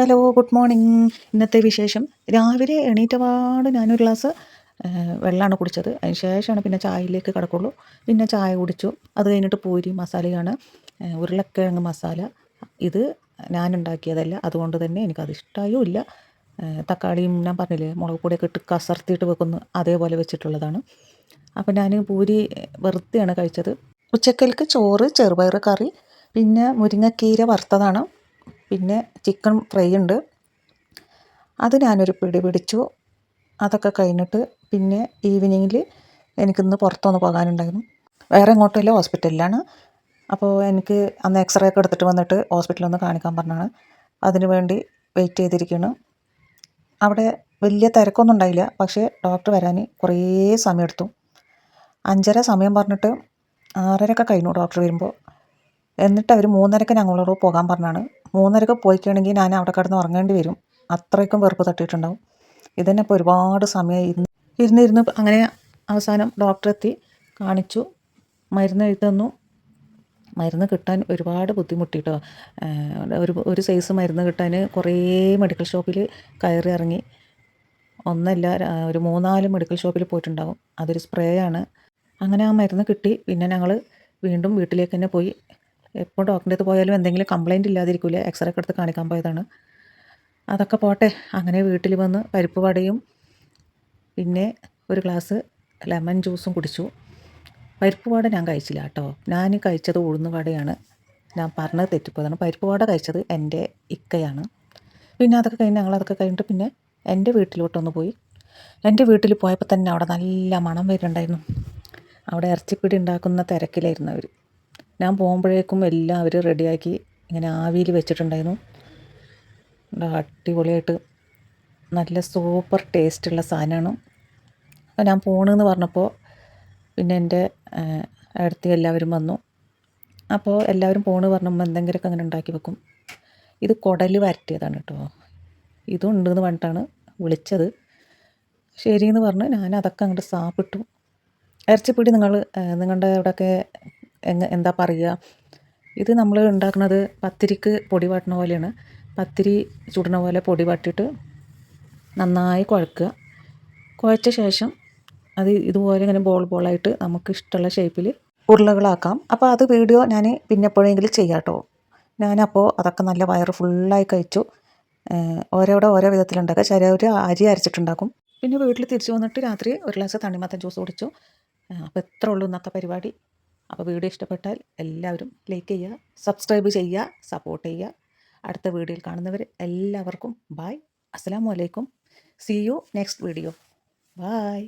Hello good morning ഇന്നത്തെ വിശേഷം. രാവിലെ എണീറ്റപാട് ഞാനൊരു ഗ്ലാസ് വെള്ളമാണ് കുടിച്ചത്. അതിന് ശേഷമാണ് പിന്നെ ചായയിലേക്ക് കിടക്കുള്ളൂ. പിന്നെ ചായ കുടിച്ചു. അത് കഴിഞ്ഞിട്ട് പൂരി മസാലയാണ്. ഉരുളക്കിഴങ്ങ് മസാല. ഇത് ഞാൻ ഉണ്ടാക്കിയതല്ല അതുകൊണ്ട് തന്നെ എനിക്കത് ഇഷ്ടമായും ഇല്ല. തക്കാളിയും ഞാൻ പറഞ്ഞില്ലേ മുളക് പൊടിയൊക്കെ ഇട്ട് കസർത്തിയിട്ട് വെക്കുന്നു. അതേപോലെ വെച്ചിട്ടുള്ളതാണ്. അപ്പോൾ ഞാൻ പൂരി വെറുതെയാണ് കഴിച്ചത്. ഉച്ചക്കൽക്ക് ചോറ് ചെറുപയർ കറി പിന്നെ മുരിങ്ങക്കീര വറുത്തതാണ്. പിന്നെ ചിക്കൻ ഫ്രൈ ഉണ്ട്. അത് ഞാനൊരു പിടി പിടിച്ചു. അതൊക്കെ കഴിഞ്ഞിട്ട് പിന്നെ ഈവനിങ്ങിൽ എനിക്കിന്ന് പുറത്തൊന്ന് പോകാനുണ്ടായിരുന്നു. വേറെ എങ്ങോട്ടുമില്ല ഹോസ്പിറ്റലിലാണ് അപ്പോൾ എനിക്ക് അന്ന് എക്സ്റേ ഒക്കെ എടുത്തിട്ട് വന്നിട്ട് ഹോസ്പിറ്റലിൽ ഒന്ന് കാണിക്കാൻ പറഞ്ഞാണ്. അതിനു വേണ്ടി വെയിറ്റ് ചെയ്തിരിക്കുകയാണ് അവിടെ വലിയ തിരക്കൊന്നും ഉണ്ടായില്ല. പക്ഷേ ഡോക്ടർ വരാൻ കുറേ സമയമെടുത്തു അഞ്ചര സമയം പറഞ്ഞിട്ട് ആറരയൊക്കെ കഴിഞ്ഞു ഡോക്ടർ വരുമ്പോൾ. എന്നിട്ട് അവർ മൂന്നരക്ക് ഞങ്ങളോട് പോകാൻ പറഞ്ഞാണ്. മൂന്നരക്ക് പോയിക്കണമെങ്കിൽ ഞാൻ അവിടെ കിടന്ന് ഉറങ്ങേണ്ടി വരും. അത്രയ്ക്കും വെറുപ്പ് തട്ടിയിട്ടുണ്ടാവും. ഇതന്നെ ഇപ്പോൾ ഒരുപാട് സമയം ഇരുന്ന് ഇരുന്ന് ഇരുന്ന് അങ്ങനെ അവസാനം ഡോക്ടറെത്തി കാണിച്ചു. മരുന്ന് എഴുതി തന്നു. മരുന്ന് കിട്ടാൻ ഒരുപാട് ബുദ്ധിമുട്ടിട്ടോ. ഒരു ഒരു സൈസ് മരുന്ന് കിട്ടാൻ കുറേ മെഡിക്കൽ ഷോപ്പിൽ കയറി ഇറങ്ങി. ഒന്നല്ല ഒരു മൂന്നാൽ മെഡിക്കൽ ഷോപ്പിൽ പോയിട്ടുണ്ടാകും അതൊരു സ്പ്രേ ആണ് അങ്ങനെ ആ മരുന്ന് കിട്ടി. പിന്നെ ഞങ്ങൾ വീണ്ടും വീട്ടിലേക്ക് തന്നെ പോയി. എപ്പോൾ ഡോക്ടറിന്റെ അടുത്ത് പോയാലും എന്തെങ്കിലും കംപ്ലൈന്റ് ഇല്ലാതിരിക്കില്ല എക്സ്റേ ഒക്കെ എടുത്ത് കാണിക്കാൻ പോയതാണ്. അതൊക്കെ പോട്ടെ. അങ്ങനെ വീട്ടിൽ വന്ന് പരിപ്പ് വടയും പിന്നെ ഒരു ഗ്ലാസ് ലെമൺ ജ്യൂസും കുടിച്ചു. പരിപ്പ് വട ഞാൻ കഴിച്ചില്ല കേട്ടോ. ഞാൻ കഴിച്ചത് ഉഴുന്ന് വടയാണ്. ഞാൻ പറഞ്ഞത് തെറ്റിപ്പോയതാണ്. പരിപ്പ് വട കഴിച്ചത് എന്റെ ഇക്കയാണ്. പിന്നെ അതൊക്കെ കഴിഞ്ഞ് ഞങ്ങളതൊക്കെ കഴിഞ്ഞിട്ട് പിന്നെ എന്റെ വീട്ടിലോട്ടൊന്ന് പോയി. എന്റെ വീട്ടിൽ പോയപ്പോൾ തന്നെ അവിടെ നല്ല മണം വരുന്നുണ്ടായിരുന്നു. അവിടെ ഇറച്ചിപ്പിടി ഉണ്ടാക്കുന്ന തിരക്കിലായിരുന്നു അവർ ഞാൻ പോകുമ്പോഴേക്കും എല്ലാം അവർ റെഡിയാക്കി ഇങ്ങനെ ആവിയിൽ വെച്ചിട്ടുണ്ടായിരുന്നു. അടിപൊളിയായിട്ട് നല്ല സൂപ്പർ ടേസ്റ്റുള്ള സാധനമാണ്. അപ്പോൾ ഞാൻ പോണെന്ന് പറഞ്ഞപ്പോൾ പിന്നെ എന്റെ അടുത്ത് എല്ലാവരും വന്നു. അപ്പോൾ എല്ലാവരും പോണ് പറഞ്ഞപ്പോൾ എന്തെങ്കിലുമൊക്കെ അങ്ങനെ ഉണ്ടാക്കി വെക്കും. ഇത് കുടൽ വരട്ടിയതാണ് കേട്ടോ. ഇതും ഉണ്ടെന്ന് പറഞ്ഞിട്ടാണ് വിളിച്ചത്. ശരിയെന്ന് പറഞ്ഞ് ഞാൻ അതൊക്കെ അങ്ങോട്ട് സാപ്പിട്ടു. ഇറച്ചിപ്പൊടി നിങ്ങൾ നിങ്ങളുടെ അവിടെയൊക്കെ എന്താ പറയുക? ഇത് നമ്മൾ ഉണ്ടാക്കുന്നത് പത്തിരിക്ക് പൊടി വാട്ടുന്ന പോലെയാണ്. പത്തിരി ചുടുന്ന പോലെ പൊടി വാട്ടിയിട്ട് നന്നായി കുഴക്കുക. കുഴച്ച ശേഷം അത് ഇതുപോലെ ഇങ്ങനെ ബോൾ ബോളായിട്ട് നമുക്ക് ഇഷ്ടമുള്ള ഷേപ്പിൽ ഉരുളകളാക്കാം. അപ്പോൾ അത് വീഡിയോ ഞാൻ പിന്നെ എപ്പോഴെങ്കിലും ചെയ്യാം കേട്ടോ ഞാനപ്പോൾ അതൊക്കെ നല്ല വയറ് ഫുള്ളായി കഴിച്ചു. ഓരോടെ ഓരോ വിധത്തിലുണ്ടാക്കുക. ചിലവർ അരി അരച്ചിട്ടുണ്ടാക്കും. പിന്നെ വീട്ടിൽ തിരിച്ചു വന്നിട്ട് രാത്രി ഒരു ഗ്ലാസ് തണ്ണിമത്തൻ ജ്യൂസ് കുടിച്ചു. അപ്പോൾ എത്ര ഉള്ളൂ ഇന്നത്തെ പരിപാടി. അപ്പോൾ വീഡിയോ ഇഷ്ടപ്പെട്ടാൽ എല്ലാവരും ലൈക്ക് ചെയ്യുക സബ്സ്ക്രൈബ് ചെയ്യുക സപ്പോർട്ട് ചെയ്യുക. അടുത്ത വീഡിയോയിൽ കാണുന്നവർ എല്ലാവർക്കും ബായ് അസ്സാം വലൈക്കും see you next video bye